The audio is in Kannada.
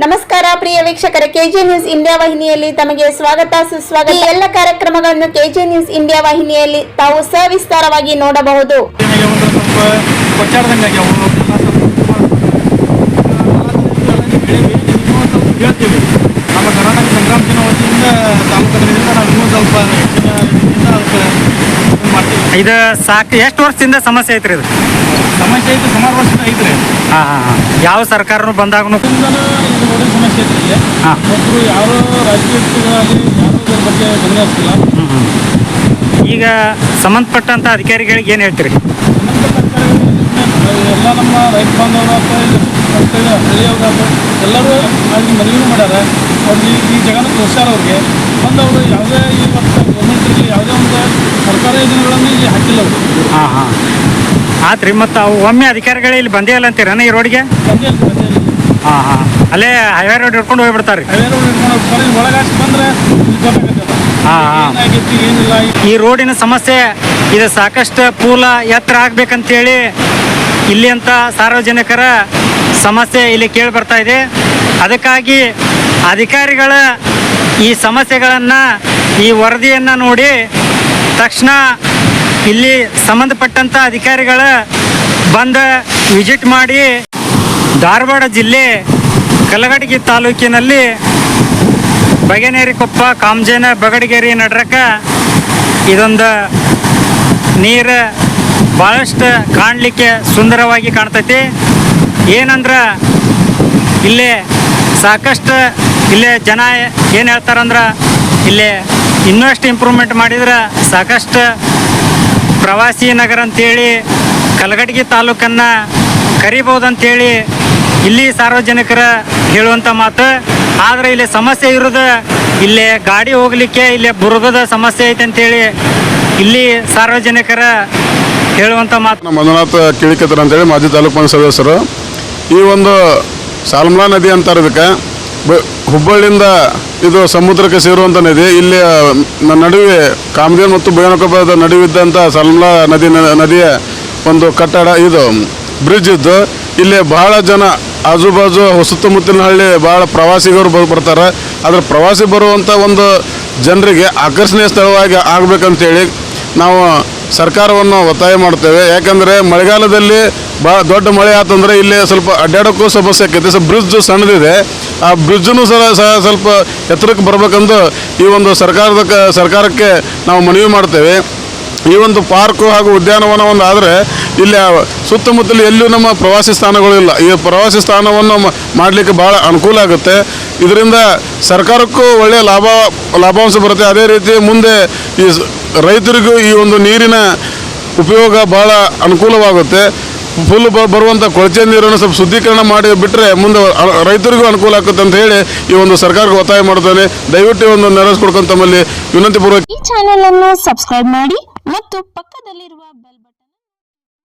ನಮಸ್ಕಾರ, ಪ್ರಿಯ ವೀಕ್ಷಕರ. ಕೆಜೆ ನ್ಯೂಸ್ ಇಂಡಿಯಾ ವಾಹಿನಿಯಲ್ಲಿ ತಮಗೆ ಸ್ವಾಗತ, ಸುಸ್ವಾಗತ. ಎಲ್ಲ ಕಾರ್ಯಕ್ರಮಗಳನ್ನು ಕೆಜೆ ನ್ಯೂಸ್ ಇಂಡಿಯಾ ವಾಹಿನಿಯಲ್ಲಿ ತಾವು ಸವಿಸ್ತಾರವಾಗಿ ನೋಡಬಹುದು. ನಮ್ಮ ಕರ್ನಾಟಕ ವತಿಯಿಂದ ಇದು ಸಾಕು ಎಷ್ಟು ವರ್ಷದಿಂದ ಸಮಸ್ಯೆ ಐತ್ರಿ ಇದು? ಸಮಸ್ಯೆ ಐತೆ ಸುಮಾರು ವರ್ಷ ಐತ್ರಿ. ಹಾಂ ಹಾಂ ಹಾಂ. ಯಾವ ಸರ್ಕಾರನು ಬಂದಾಗ ಇದರಿಂದನೂ ಇದು ನೋಡಿ ಸಮಸ್ಯೆ ಐತ್ರಿ ಇಲ್ಲಿ. ಹಾಂ. ಒಬ್ಬರು ಯಾರು ರಾಜಕೀಯ ಯಾರೂ ಇದ್ರ ಬಗ್ಗೆ ಗಮನ ಹರಿಸಿಲ್ಲ ಈಗ ಸಂಬಂಧಪಟ್ಟಂತ ಅಧಿಕಾರಿಗಳಿಗೆ ಏನು ಹೇಳ್ತೀರಿ? ಎಲ್ಲ ನಮ್ಮ ರೈತ ಹಳ್ಳಿಯವ್ರಪ್ಪ ಎಲ್ಲರೂ ಅಲ್ಲಿ ಮನವಿನೂ ಮಾಡ್ಯಾರ. ಅವ್ರಿಗೆ ಈ ಜಗನ ತೋರಿಸ್ಯಾರ ಅವ್ರಿಗೆ. ಬಂದವರು ಅವರು ಯಾವುದೇ ಇವತ್ತು ಗೌರ್ಮೆಂಟಿಗೆ ಯಾವುದೇ ಒಂದು ಸರ್ಕಾರ ಇಲ್ಲಿ ಹಾಕಿಲ್ಲ ಅವರು. ಹಾಂ ಹಾಂ. ಆತ್ರಿ ಮತ್ತು ಅವು ಒಮ್ಮೆ ಅಧಿಕಾರಿಗಳು ಇಲ್ಲಿ ಬಂದೇ ಇಲ್ಲ ಅಂತೀರ ಈ ರೋಡ್ಗೆ ಬಂದೇ ಇಲ್ಲ ಬಂದೇ ಇಲ್ಲ. ಹಾಂ ಹಾಂ. ಅಲ್ಲೇ ಹೈವೇ ರೋಡ್ ಹಿಡ್ಕೊಂಡು ಹೋಗ್ಬಿಡ್ತಾರೆ ಹೈವೇ ರೋಡ್ ಹಿಡ್ಕೊಂಡು ಹೋಗ್ತಾರೆ ಒಳಗಾಸಿ ಬಂದ್ರೆ ಇಲ್ಲಿ ಗೊತ್ತಾಗತ್ತೆ ಹಾಂ ಹಾಂ. ಏನಾಗೈತಿ ಏನಿಲ್ಲ ಈ ರೋಡಿನ ಸಮಸ್ಯೆ ಇದು ಸಾಕಷ್ಟು ಪೂಲ ಎತ್ತರ ಆಗ್ಬೇಕಂತೇಳಿ ಇಲ್ಲಿ ಅಂತ ಸಾರ್ವಜನಿಕರ ಸಮಸ್ಯೆ ಇಲ್ಲಿ ಕೇಳಿ ಬರ್ತಾ ಇದೆ. ಅದಕ್ಕಾಗಿ ಅಧಿಕಾರಿಗಳ ಈ ಸಮಸ್ಯೆಗಳನ್ನು ಈ ವರದಿಯನ್ನು ನೋಡಿ ತಕ್ಷಣ ಇಲ್ಲಿ ಸಂಬಂಧಪಟ್ಟಂತ ಅಧಿಕಾರಿಗಳ ಬಂದ ವಿಸಿಟ್ ಮಾಡಿ ಧಾರವಾಡ ಜಿಲ್ಲೆ ಕಲಗಡಗಿ ತಾಲೂಕಿನಲ್ಲಿ ಬಗೆನೇರಿಕೊಪ್ಪ, ಕಾಮಜೇನ, ಬಗಡಗೇರಿ ನಡ್ರಕ ಇದೊಂದು ನೀರು ಭಾಳಷ್ಟು ಕಾಣಲಿಕ್ಕೆ ಸುಂದರವಾಗಿ ಕಾಣ್ತೈತಿ. ಏನಂದ್ರೆ ಇಲ್ಲಿ ಸಾಕಷ್ಟು ಇಲ್ಲಿ ಜನ ಏನು ಹೇಳ್ತಾರಂದ್ರೆ ಇಲ್ಲಿ ಇನ್ನಷ್ಟು ಇಂಪ್ರೂವ್ಮೆಂಟ್ ಮಾಡಿದ್ರೆ ಸಾಕಷ್ಟು ಪ್ರವಾಸಿ ನಗರ ಅಂತೇಳಿ ಕಲಗಟಗಿ ತಾಲೂಕನ್ನು ಕರಿಬಹುದಂತೇಳಿ ಇಲ್ಲಿ ಸಾರ್ವಜನಿಕರ ಹೇಳುವಂಥ ಮಾತು. ಆದರೆ ಇಲ್ಲಿ ಸಮಸ್ಯೆ ಇರೋದು ಇಲ್ಲಿ ಗಾಡಿ ಹೋಗ್ಲಿಕ್ಕೆ ಇಲ್ಲಿ ಬುರುಗದ ಸಮಸ್ಯೆ ಐತೆ ಅಂತೇಳಿ ಇಲ್ಲಿ ಸಾರ್ವಜನಿಕರ ಹೇಳುವಂಥ ಮಾತು. ನಮ್ಮ ಮಂಜುನಾಥ ಕಿಳಿಕತರ ಅಂತೇಳಿ ಮಾಜಿ ತಾಲೂಕು ಸದಸ್ಯರು. ಈ ಒಂದು ಸಾಲ್ಮಲಾ ನದಿ ಅಂತಾರೆ ಇದಕ್ಕೆ. ಹುಬ್ಬಳ್ಳಿಯಿಂದ ಇದು ಸಮುದ್ರಕ್ಕೆ ಸೇರುವಂಥ ನದಿ, ಇಲ್ಲಿ ನಡುವೆ ಕಾಮದೇವ್ ಮತ್ತು ಭಯಾನಕೊಪ್ಪದ ನಡುವಿದ್ದಂಥ ಸಲ್ಮಲಾ ನದಿ ನದಿಯ ಒಂದು ಕಟ್ಟಡ ಇದು. ಬ್ರಿಡ್ಜ್ ಇದ್ದು, ಇಲ್ಲಿ ಬಹಳ ಜನ ಆಜುಬಾಜು ಸುತ್ತಮುತ್ತಲಿನ ಹಳ್ಳಿ ಬಹಳ ಪ್ರವಾಸಿಗರು ಬರ್ತಾರೆ. ಆದರೆ ಪ್ರವಾಸಿ ಬರುವಂಥ ಒಂದು ಜನರಿಗೆ ಆಕರ್ಷಣೀಯ ಸ್ಥಳವಾಗಿ ಆಗಬೇಕಂತೇಳಿ ನಾವು ಸರ್ಕಾರವನ್ನು ಒತ್ತಾಯ ಮಾಡ್ತೇವೆ ಯಾಕಂದರೆ ಮಳೆಗಾಲದಲ್ಲಿ ಭಾಳ ದೊಡ್ಡ ಮಳೆ ಆತಂದರೆ ಇಲ್ಲಿ ಸ್ವಲ್ಪ ಅಡ್ಡಾಡೋಕ್ಕೂ ಸಮಸ್ಯೆ ಆಕೈತೆ. ಸ್ವಲ್ಪ ಬ್ರಿಡ್ಜ್ ಸಣ್ಣದಿದೆ. ಆ ಬ್ರಿಡ್ಜನ್ನು ಸಹ ಸಹ ಸ್ವಲ್ಪ ಎತ್ತರಕ್ಕೆ ಬರಬೇಕಂದು ಈ ಒಂದು ಸರ್ಕಾರದ ಸರ್ಕಾರಕ್ಕೆ ನಾವು ಮನವಿ ಮಾಡ್ತೇವೆ. ಈ ಒಂದು ಪಾರ್ಕು ಹಾಗೂ ಉದ್ಯಾನವನ ಒಂದು ಆದರೆ ಇಲ್ಲಿ ಸುತ್ತಮುತ್ತಲು ಎಲ್ಲೂ ನಮ್ಮ ಪ್ರವಾಸಿ ಸ್ಥಾನಗಳಿಲ್ಲ ಈ ಪ್ರವಾಸಿ ಸ್ಥಾನವನ್ನು ಮಾಡಲಿಕ್ಕೆ ಭಾಳ ಅನುಕೂಲ ಆಗುತ್ತೆ. ಇದರಿಂದ ಸರ್ಕಾರಕ್ಕೂ ಒಳ್ಳೆಯ ಲಾಭ, ಲಾಭಾಂಶ ಬರುತ್ತೆ. ಅದೇ ರೀತಿ ಮುಂದೆ ಈ ರೈತರಿಗೂ ಈ ಒಂದು ನೀರಿನ ಉಪಯೋಗ ಭಾಳ ಅನುಕೂಲವಾಗುತ್ತೆ. ಫುಲ್ ಬರುವಂಥ ಕೊಳಚೆ ನೀರನ್ನು ಸ್ವಲ್ಪ ಶುದ್ಧೀಕರಣ ಮಾಡಿ ಬಿಟ್ಟರೆ ಮುಂದೆ ರೈತರಿಗೂ ಅನುಕೂಲ ಆಗುತ್ತೆ ಅಂತ ಹೇಳಿ ಈ ಒಂದು ಸರ್ಕಾರಕ್ಕೆ ಒತ್ತಾಯ ಮಾಡುತ್ತೇನೆ. ದಯವಿಟ್ಟು ಒಂದು ನೆರವೇರಿಸ್ಕೊಡ್ಕೊಂಡು ತಮ್ಮಲ್ಲಿ ವಿನಂತಿಪೂರ್ವಕ ಈ ಚಾನೆಲ್ ಅನ್ನು ಸಬ್ಸ್ಕ್ರೈಬ್ ಮಾಡಿ ಮತ್ತು ಪಕ್ಕದಲ್ಲಿರುವ ಬೆಲ್